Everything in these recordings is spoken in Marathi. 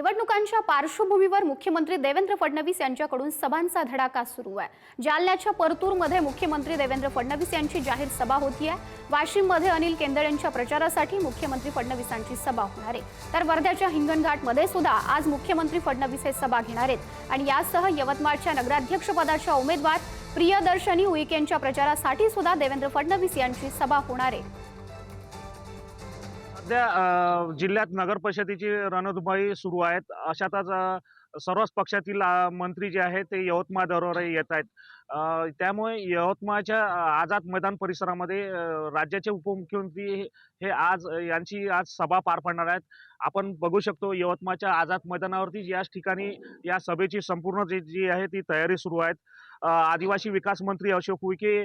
निवडणुकांच्या पार्श्वभूमीवर मुख्यमंत्री देवेंद्र फडणवीस यांच्याकडून सभांचा धडाका सुरू आहे. जालन्याच्या परतूरमध्ये मुख्यमंत्री देवेंद्र फडणवीस यांची जाहीर सभा होती आहे. वाशिममध्ये अनिल केंदळ यांच्या प्रचारासाठी मुख्यमंत्री फडणवीसांची सभा होणार आहे. तर वर्ध्याच्या हिंगणघाटमध्ये सुद्धा आज मुख्यमंत्री फडणवीस हे सभा घेणार आहेत. आणि यासह यवतमाळच्या नगराध्यक्षपदाच्या उमेदवार प्रियदर्शनी उईक यांच्या प्रचारासाठी सुद्धा देवेंद्र फडणवीस यांची सभा होणार आहे. सध्या जिल्ह्यात नगर परिषदेची रणधुमाळी सुरू आहेत. अशातच सर्वच पक्षातील मंत्री जे आहेत ते यवतमाळ दौऱ्यावर येत आहेत. त्यामुळे यवतमाळच्या आझाद मैदान परिसरामध्ये राज्याचे उपमुख्यमंत्री हे- आज यांची आज सभा पार पडणार आहेत. आपण बघू शकतो यवतमाळच्या आझाद मैदानावरती याच ठिकाणी या सभेची संपूर्ण जी जी आहे ती तयारी सुरू आहेत. आदिवासी विकास मंत्री अशोक उईके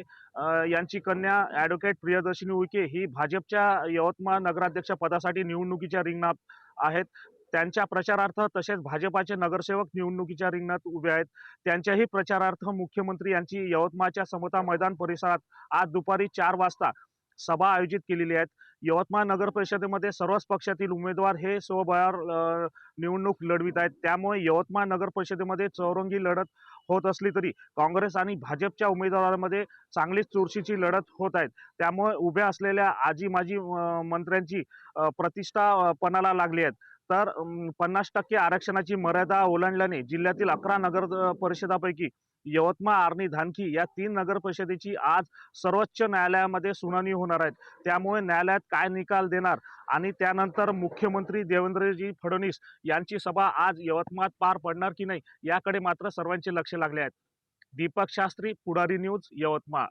यांची कन्या ॲडव्होकेट प्रियदर्शिनी उईके ही भाजपच्या यवतमाळ नगराध्यक्ष पदासाठी निवडणुकीच्या रिंगणात आहेत. त्यांच्या प्रचारार्थ तसेच भाजपाचे नगरसेवक निवडणुकीच्या रिंगणात उभे आहेत. त्यांच्याही प्रचारार्थ मुख्यमंत्री यांची यवतमाळच्या समता मैदान परिसरात आज दुपारी चार वाजता सभा आयोजित केलेली आहेत. यवतमाळ नगर परिषदेमध्ये सर्वच पक्षातील उमेदवार हे स्वबळावर निवडणूक लढवित आहेत. त्यामुळे यवतमाळ नगर परिषदेमध्ये चौरंगी लढत होत असली तरी काँग्रेस आणि भाजपच्या उमेदवारांमध्ये चांगलीच चुरशीची लढत होत आहेत. त्यामुळे उभ्या असलेल्या आजी माजी मंत्र्यांची प्रतिष्ठा पणाला लागली आहेत. तर पन्नास टक्के आरक्षणाची मर्यादा ओलांडल्याने जिल्ह्यातील अकरा नगर परिषदापैकी यवतमाळ आर्णी धानकी या तीन नगर परिषदेची आज सर्वोच्च न्यायालयामध्ये सुनावणी होणार आहेत. त्यामुळे न्यायालयात काय निकाल देणार आणि त्यानंतर मुख्यमंत्री देवेंद्रजी फडणवीस यांची सभा आज यवतमाळ पार पडणार की नाही याकडे मात्र सर्वांचे लक्ष लागले आहेत दीपक शास्त्री पुढारी न्यूज यवतमाळ.